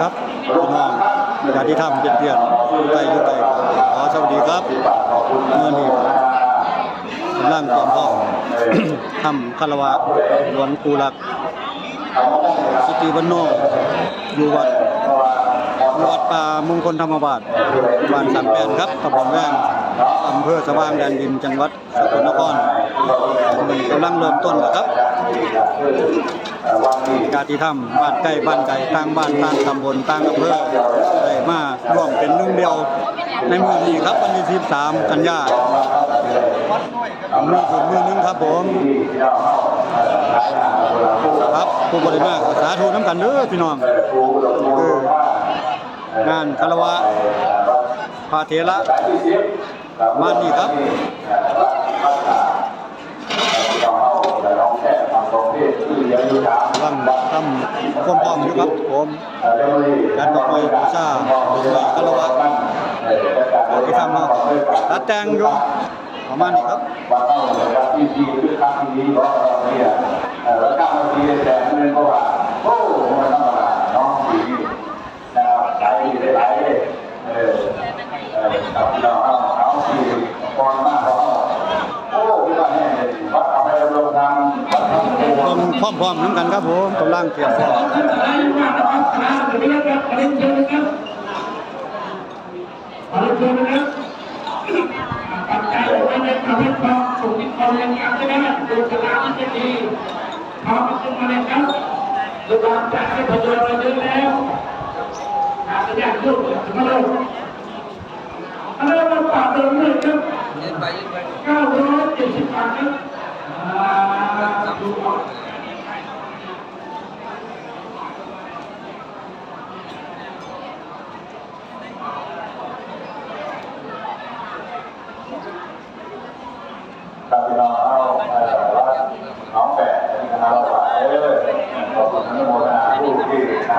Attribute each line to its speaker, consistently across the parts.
Speaker 1: ครับพี่น้องญาติธรรมเพียรเพียรยู่ไกลอยู่ไกลขอสวัสดีครับเมื่อนี้กำลังเตรียมพร้อมทำคารวะหลวงปู่หลักสติวันโนอยู่วัดวัดป่ามงคลธรรมบาทบ้านสามแปนครับตำบลแว่ง อำเภอสว่างแดนดินจังหวัดสกลนครมีกำลังเริ่มต้นแล้วครับญาติธรรมบ้านใกล้บ้านไกลต่างบ้านต่างตำบลต่างอำเภอได้มาร่วมเป็นหนึ่งเดียว ในมือนี้ครับวันที่13กันยามือถึงมือหนึงครับผมครับผู้บริมากสาธุน้ำกันเด้อพี่น้องงานคารวะพาเทระ มานี่ครับกำลังทำความพร้อมอยู่ครับผมการดอกไม้บูชาดอกไม้คารวะที่ทำมาตัดแต่งอยู่ประมาณนี้ครับ
Speaker 2: วันเล่าเลยครับที่ดีคือครั้งที่ดีของเราเนี่ยเอ่อแล้วกาที่แต่เงินก็ว่าโอ้มันธรรมดาเนาะทีนี้นะครับใจได้หลายเลยเออเออกับเราเอาเอาที่ก่อนมาของเราโอ้ที่ว่าเนี่ยวัดเอาไปลงทางวัดทำโอ้
Speaker 1: ต้อง พร้อมๆน้ำกันครับผมกำลังเตรียมพร้อม
Speaker 2: กับพี่น้องเอาเอ่อวัดหนองแปะที่คณะเราว่าเออขอบคุณอนุโมทนาผู้ที่ทำ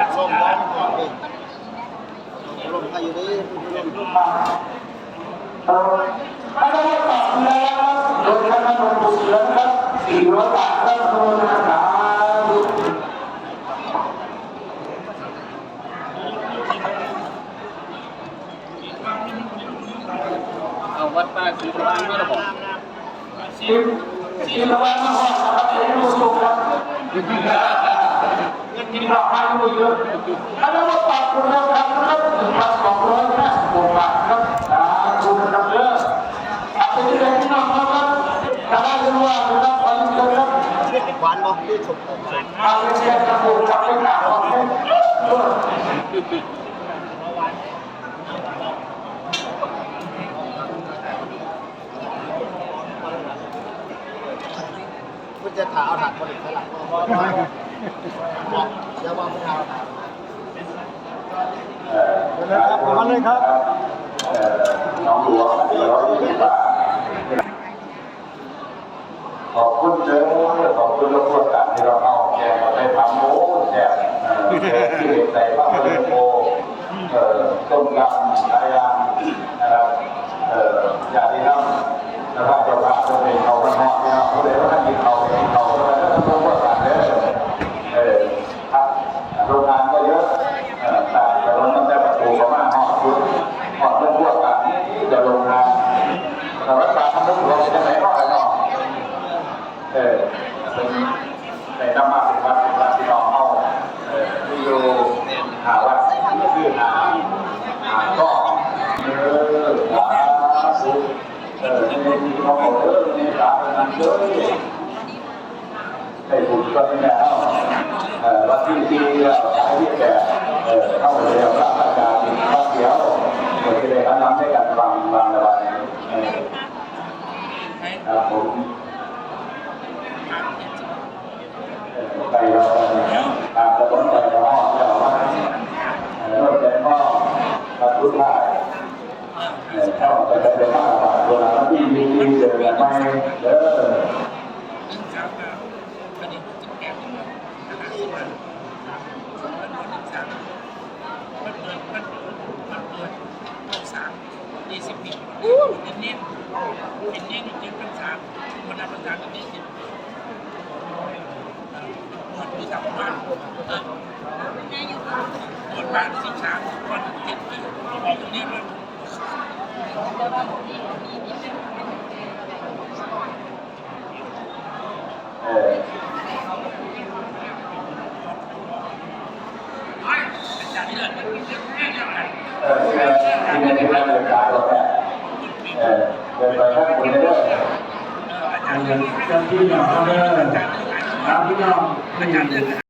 Speaker 2: าไปเลยนะครับเออเดี๋ยววันวันสุดท้ายแหละเออเอ่อถ้าได้ตอบแล้วโดยคณะกรรมการแล้วครับสี่ร้อยบาทครับโทรนะครับ
Speaker 3: เอาวัดป้าสีฟ้าไม่ระบอก
Speaker 2: สิบสิบร้อยมาหอดนะครับเป็นผู้ชมครับเงิน กินราคาอยู่เยอะถ้าได้มาตอบคุณแล้วครับนะครับหนึ่งพันสองร้อยห้าสิบหกบาทครับอ่าคุณนะครับเด้ออาจจะได้ที่น้องครับถ้าได้รู้ว่านะครับขอเชิญครับ
Speaker 3: หวานบอกที่สุด
Speaker 2: อาเรียนกระปุกกับเป็นหนาของเล่นเออ
Speaker 3: คุณจะถาเอาถัดผลิตเท่าไหร่บอกอย่าว่าคุณเอาถัด
Speaker 2: เอ่อ
Speaker 1: เลยครับประมาณเลยครับ
Speaker 2: น้องหลวงสี่ร้อยยี่สิบบาทขอบคุณเด้อขอบคุณทุกคนกันที่เราเอาแกงมาไปทำโอ้แกเอ่ที่ใส่ผ้าเปลือกโอเอ่อต้มยำ ให้เธอในสาธารณะเลยให้บุญก็ไม่แล้ววันที่ที่ล้าให้ที่แก่เข้าไปเรียนราชการบ้านเดียวเมื่อกี้ได้รับน้ำให้กันบางบางระบายครับผมไปเรา
Speaker 4: ตามกระบวนการเราเราว่าโน้ตจ้งพ่อรับรู้ได้เข้าไปเป็น คนละพันสามกับยี่สิหมดมีสามวันเออหมดบ้านสิบสามคนเจ็ดปีตรงนี้มัน
Speaker 2: เออ
Speaker 4: อาจารย์เลือเป็นเรื่องแค่เดียวกัน
Speaker 2: เออที่ในที่เราเดินทางเราเนี่ยเออเดินไปข้างบนเรื่อย
Speaker 4: อาจารย์ เจ้า
Speaker 1: ที่น้องเด้อครับพี่น้อง